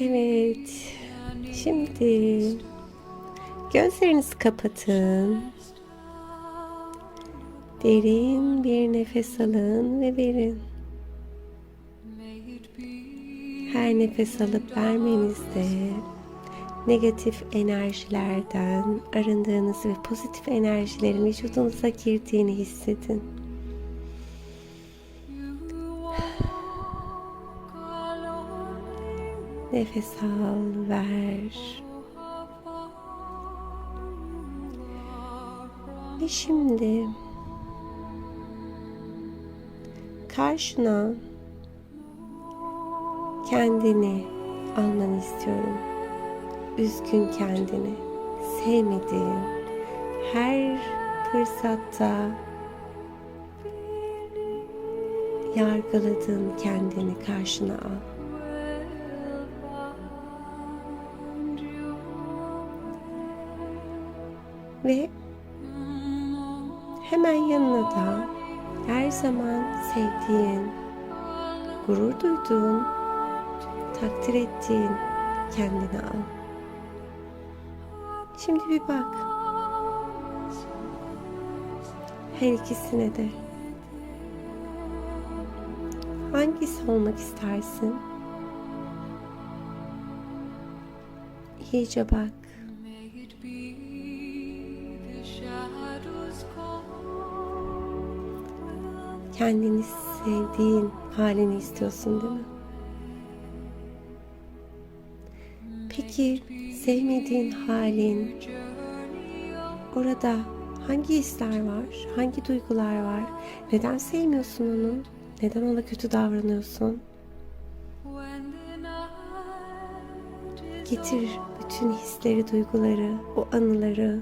Evet. Şimdi gözlerinizi kapatın. Derin bir nefes alın ve verin. Her nefes alıp vermenizde negatif enerjilerden arındığınızı ve pozitif enerjilerin vücudunuza girdiğini hissedin. Nefes al, ver. Ve şimdi karşına kendini almanı istiyorum. Üzgün kendini, sevmediğin, her fırsatta yargıladığın kendini karşına al. Ve hemen yanına da her zaman sevdiğin, gurur duyduğun, takdir ettiğin kendini al. Şimdi bir bak. Her ikisine de. Hangisi olmak istersin? İyice bak. Kendini sevdiğin halini istiyorsun değil mi? Peki sevmediğin halin orada hangi hisler var? Hangi duygular var? Neden sevmiyorsun onu? Neden ona kötü davranıyorsun? Getir bütün hisleri, duyguları, o anıları.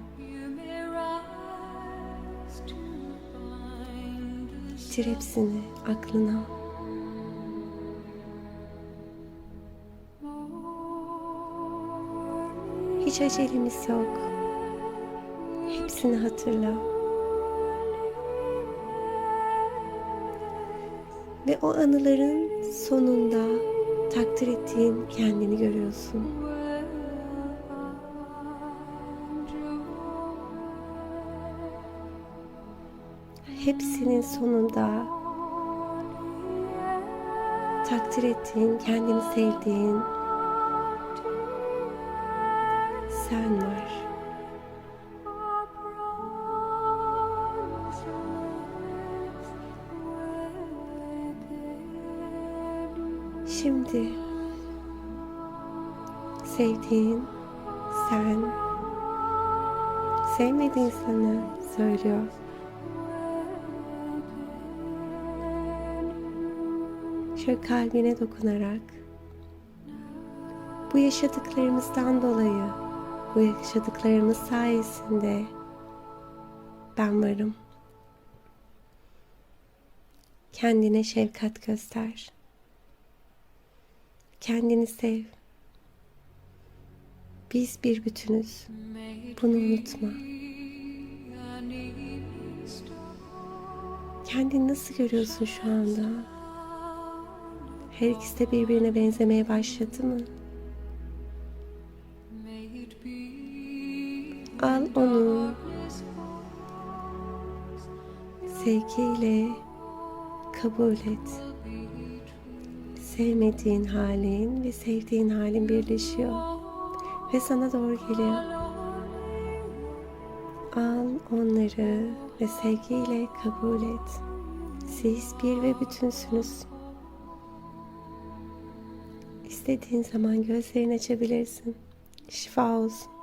Getir hepsini aklına. Hiç acelemiz yok. Hepsini hatırla. Ve o anıların sonunda takdir ettiğin kendini görüyorsun. Hepsinin sonunda takdir ettiğin, kendini sevdiğin sen var. Şimdi sevdiğin sen sevmediğin sana söylüyor. Şöyle kalbine dokunarak bu yaşadıklarımızdan dolayı bu yaşadıklarımız sayesinde ben varım. Kendine şefkat göster. Kendini sev. Biz bir bütünüz. Bunu unutma. Kendini nasıl görüyorsun şu anda? Her ikisi de birbirine benzemeye başladı mı? Al onu sevgiyle kabul et. Sevmediğin halin ve sevdiğin halin birleşiyor ve sana doğru geliyor. Al onları ve sevgiyle kabul et. Siz bir ve bütünsünüz. İstediğin zaman gözlerini açabilirsin. Şifa olsun.